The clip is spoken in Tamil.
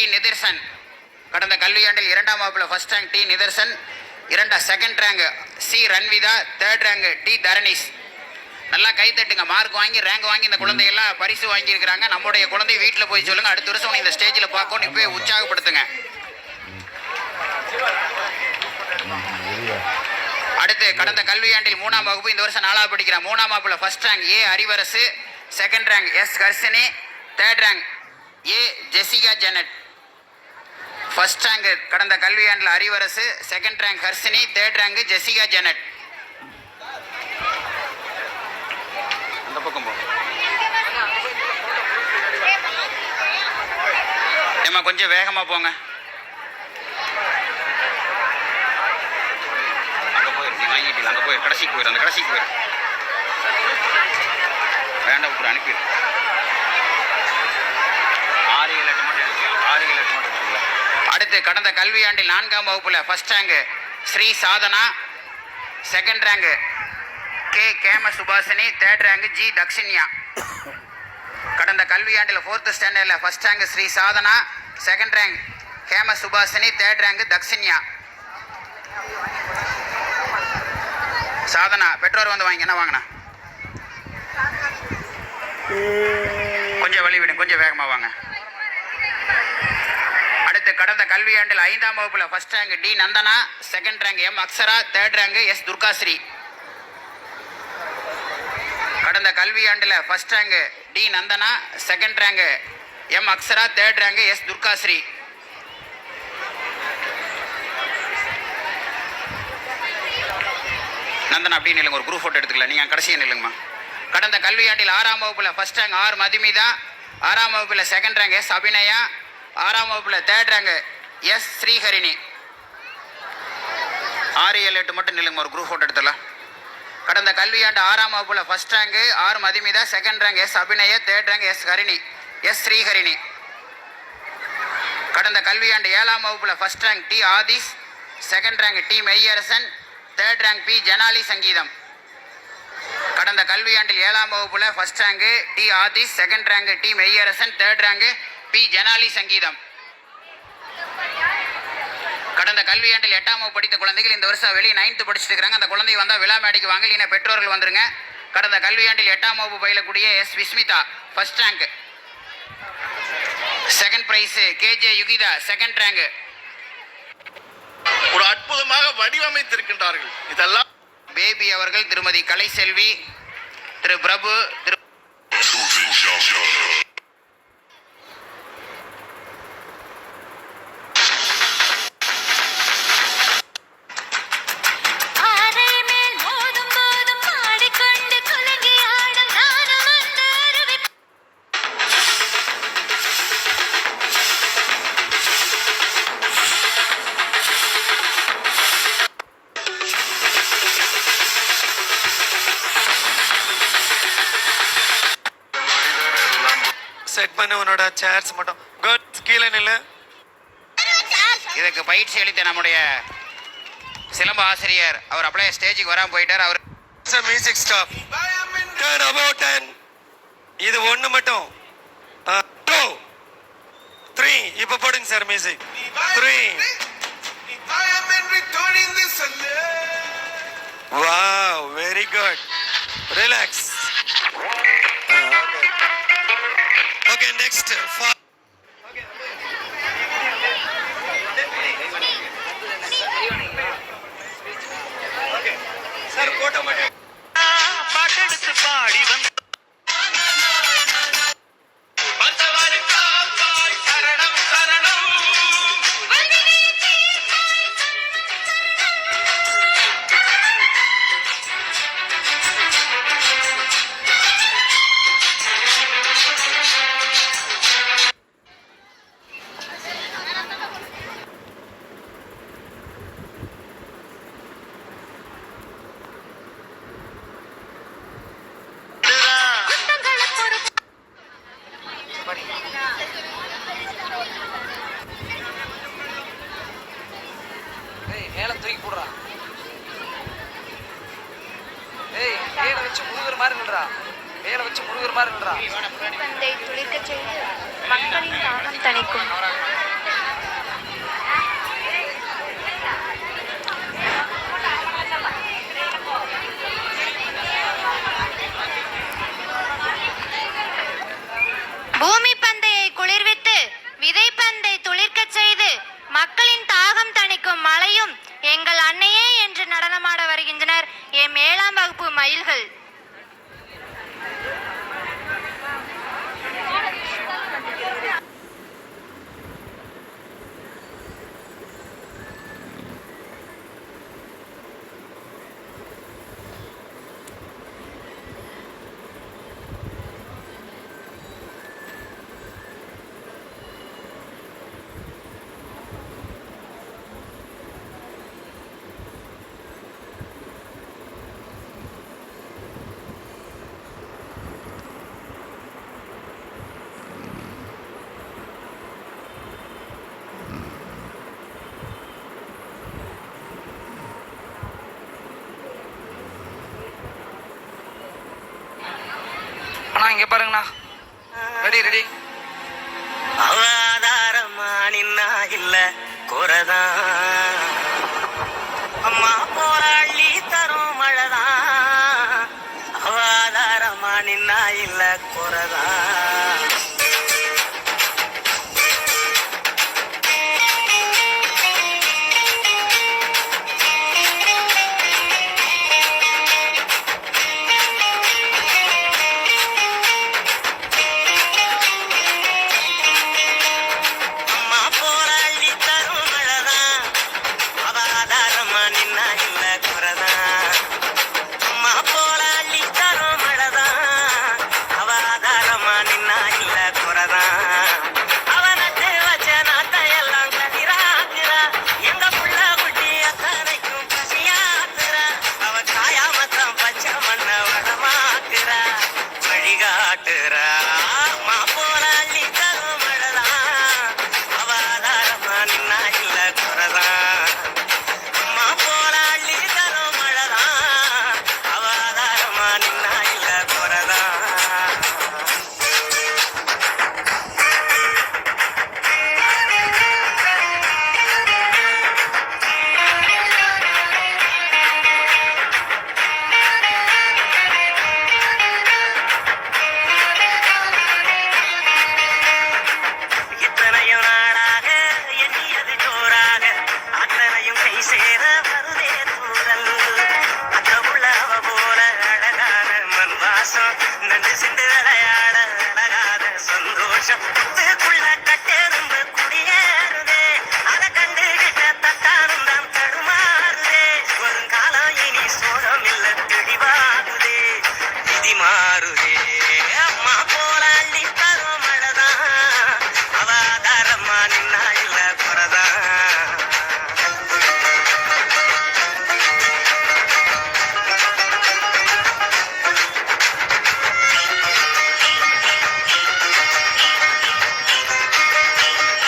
டி நிதர்சன். கடந்த கல்வியாண்டில் இரண்டாம் வகுப்பில் ஃபர்ஸ்ட் ரேங்க் டி நிதர்சன் இரண்டா second rank C Ranvitha third rank D Dharanish. நல்லா கை தட்டுங்க மார்க் வாங்கி ரேங்க் வாங்கி இந்த குழந்தையெல்லாம் பரிசு வாங்கியிருக்கிறாங்க. நம்முடைய குழந்தை வீட்டில் போய் சொல்லுங்க அடுத்த வருஷம் இந்த ஸ்டேஜில் பார்க்கணும் போய் உற்சாகப்படுத்துங்க. அடுத்து கடந்த கல்வியாண்டில் மூணாம் வகுப்பு இந்த வருஷம் நாலாவது படிக்கிறான். மூணாம் வகுப்பில் first rank A Harivarasu second rank S Karshini third rank A Jessica Janet. First rank கடந்த கல்வியாண்டில் Arivarasu second rank Harshini third rank Jessica Janet. அந்த பக்கம் போ. ஏம்மா கொஞ்சம் வேகமாக போங்க. அங்கே போயிரு நீ வாங்கிட்டீங்க அங்கே போயிரு கடைசிக்கு போயிரு அந்த கடைசிக்கு போயிரு. வேண்டாம் அனுப்பிடு. ஆறு ஏழு எட்டு மட்டும் ஆறு ஏழு எட்டு மட்டும் அடுத்து கடந்த கல்வியாண்டில் நான்காம் வகுப்பில் first rank Sri Sadhana second rank K Hema Subashini third rank G Dakshinya கடந்த கல்வியாண்டில் ஃபோர்த் ஸ்டாண்டர்டில் first rank Sri Sadhana second rank Hema Subashini third rank Dakshinya Sadhana பெற்றோர் வந்து வாங்கி என்ன வாங்கினா? கொஞ்சம் வழி விடும் கொஞ்சம் வேகமாக வாங்க. கடந்த கல்வியாண்டில் ஐந்தாம் வகுப்புல first rank D Nandana second rank M Akshara third rank S Durgasri. கடந்த கல்வியாண்டில் first rank D Nandana second rank M Akshara third rank S Durgasri. Nandana அப்படின்னு நில்லுங்க ஒரு குரூப் ஃபோட்டோ எடுத்துக்கலாம் நீங்கள் கடைசியாக நில்லுங்கம்மா. கடந்த கல்வியாண்டில் ஆறாம் வகுப்பில் ஃபர்ஸ்ட் ரேங்க் ஆர் மதுமிதா ஆறாம் வகுப்பில் செகண்ட் ரேங்க் எஸ் அபிநயா ஆறாம் வகுப்பில் தேர்ட் ரேங்கு எஸ் ஸ்ரீஹரிணி. ஆறு ஏழு எட்டு மட்டும் நில்லுங்க ஒரு குரூப் ஃபோட்டோ எடுத்துடலாம். கடந்த கல்வியாண்டு ஆறாம் வகுப்பில் first rank R Madhimitha second rank S Abhinaya third rank S Harini S Sriharini. கடந்த கல்வியாண்டு ஏழாம் வகுப்பில் first rank D Aadhish second rank D Meyyarasan third rank P Janali Sangeetham. கடந்த கல்வியாண்டில் ஏழாம் வகுப்பில் first rank D Aadhish second rank D Meyyarasan third rank P. Janali Sangeetham. கடந்த கல்வியாண்டில் எட்டாம் வகுப்பு படித்த குழந்தைகள் இந்த வருஷம் வெளியே நைன்த்து படிச்சுட்டு இருக்காங்க அந்த குழந்தை வந்தால் விழா மேடைக்கு வாங்க இல்லைன்னா பெற்றோர்கள் வந்துருங்க. கடந்த கல்வியாண்டில் எட்டாம் வகுப்பு பயிலக்கூடிய S. Vismitha first rank second prize KJ Yugitha second rank ஒரு அற்புதமாக வடிவமைத்திருக்கின்றார்கள். இதெல்லாம் பேபி அவர்கள் திருமதி கலைசெல்வி திரு பிரபு திரு செட் பண்ண உன்னோட சேர்ஸ் மட்டும். குட் கீழே நில்லு. இதுக்கு பயிற்சி அளித்த நம்முடைய சிலம்ப ஆசிரியர் அவர் அப்படியே ஸ்டேஜுக்கு வராமல் போயிட்டார். அவர் music stop turn about ten இது ஒன்று மட்டும். டூ த்ரீ இப்போ போடுங்க sir music three wow very good relax Okay, next. ஏய் மேல தூக்கி போடுறா. ஏய் மேல வச்சு முழுகிற மாதிரி நின்றா மேல வச்சு முழுகிற மாதிரி நின்றா பந்தை துளிர்க்கச் செய்து மக்களின் தாகம் தணிக்கும். எங்கள் அன்னையே என்று நடனமாட வருகின்றனர். என் ஏழாம் வகுப்பு மயில்கள். இங்க பாருங்கண்ணா. ரெடி ரெடி அவாதாரமா நின்னா இல்ல குறதான் அம்மா போராளி தரும் மழைதான் அவாதாரமா நின்னா இல்ல குறதான் காட்டுற உடைய குடில கட்டே